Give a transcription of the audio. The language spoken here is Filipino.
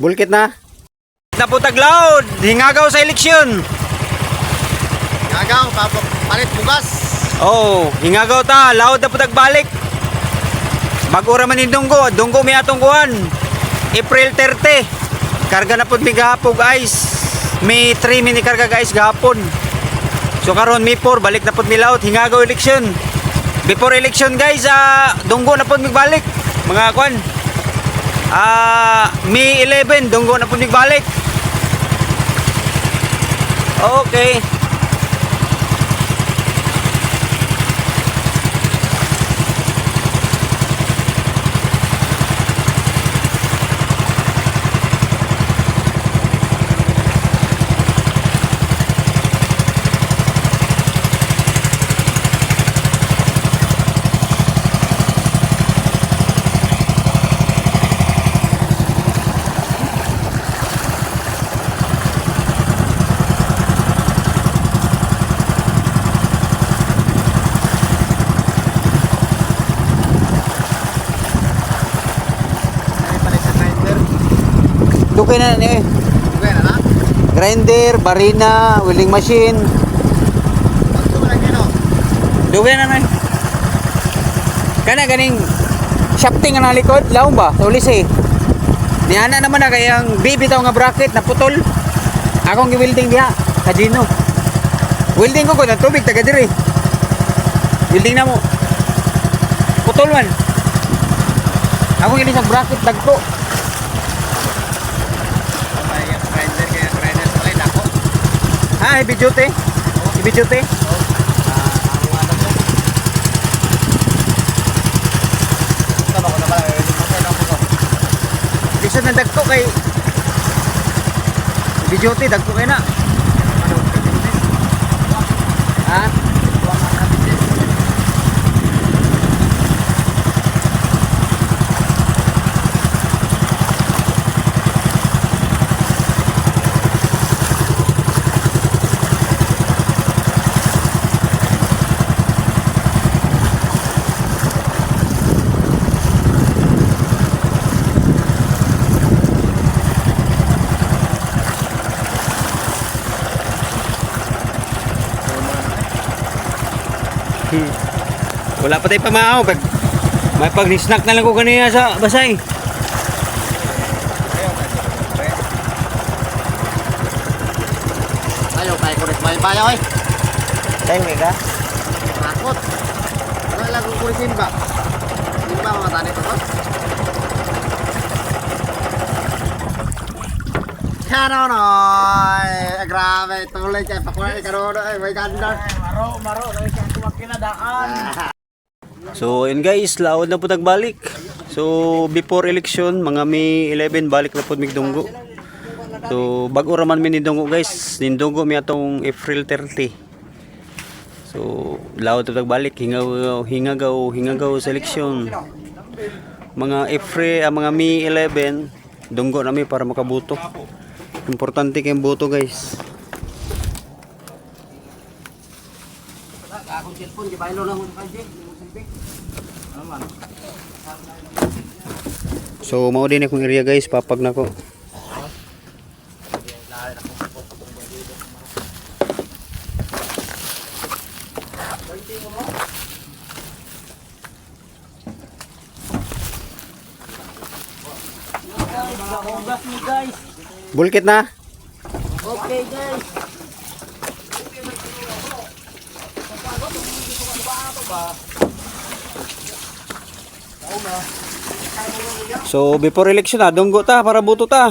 Bulkit na. Naputag loud, hingagaw sa eleksyon. Gagaw, papap, palit bugas. Oh, hingagaw ta, loud na putag balik. Bagura man yung dunggo, dunggo may atong kuhan. April 30. Karga na pud mi gahapon guys. May 3 mini karga guys gahapon. So karon May 4 balik na pud mi loud hingagaw election. Before election guys, ah dunggo na pud mi balik. Mga kwan. Ah, May 11 dunggo na pud mi balik. Okay. Dugay na ni eh. Okay na na. Grinder, barina, willing machine. Dugay na na. Kana ganing shafting nga likod, laong ba? Tulis eh. Niana naman na kayang bibitaw nga bracket na putol. Akong gi-welding diha, kajino. Welding ko ko ng tubig taga diri. Welding na mo. Putol man. Akong gilis ang bracket dagko. May grinder, kaya grinder sa line ako. Ha, heavy duty. Heavy duty. Tama ko na dagko kay Heavy duty, dagko kay na. Ha? Wala pa tayo pamaaw. Pag, may pag-snack na lang ko kanina sa basay. Ayaw, kaya ko rin bayo eh. Tayo may ka? Takot. Ano lang kung kurisin ba? Hindi ba mga tani ko? Kano no? Ay, grabe. Tuloy kaya pakuha ni Karono. Ay, may ganda. Maro, maro. Lagi siya kumakinadaan. So, yun guys, laod na po tagbalik. So, before election, mga May 11, balik na po migdunggo. So, bago raman mi nindunggo guys. Nindunggo mi atong April 30. So, laod na tagbalik. Hingagaw, hingagaw, hingagaw sa eleksyon. Mga April, ah, mga May 11, dunggo na mi para makabuto. Importante kayong boto guys. Akong cellphone, di ba ilo lang mo sa So, mao din akong area guys, papag na ko. Bulkit na. Okay guys. So, before election na, dunggo ta para buto ta.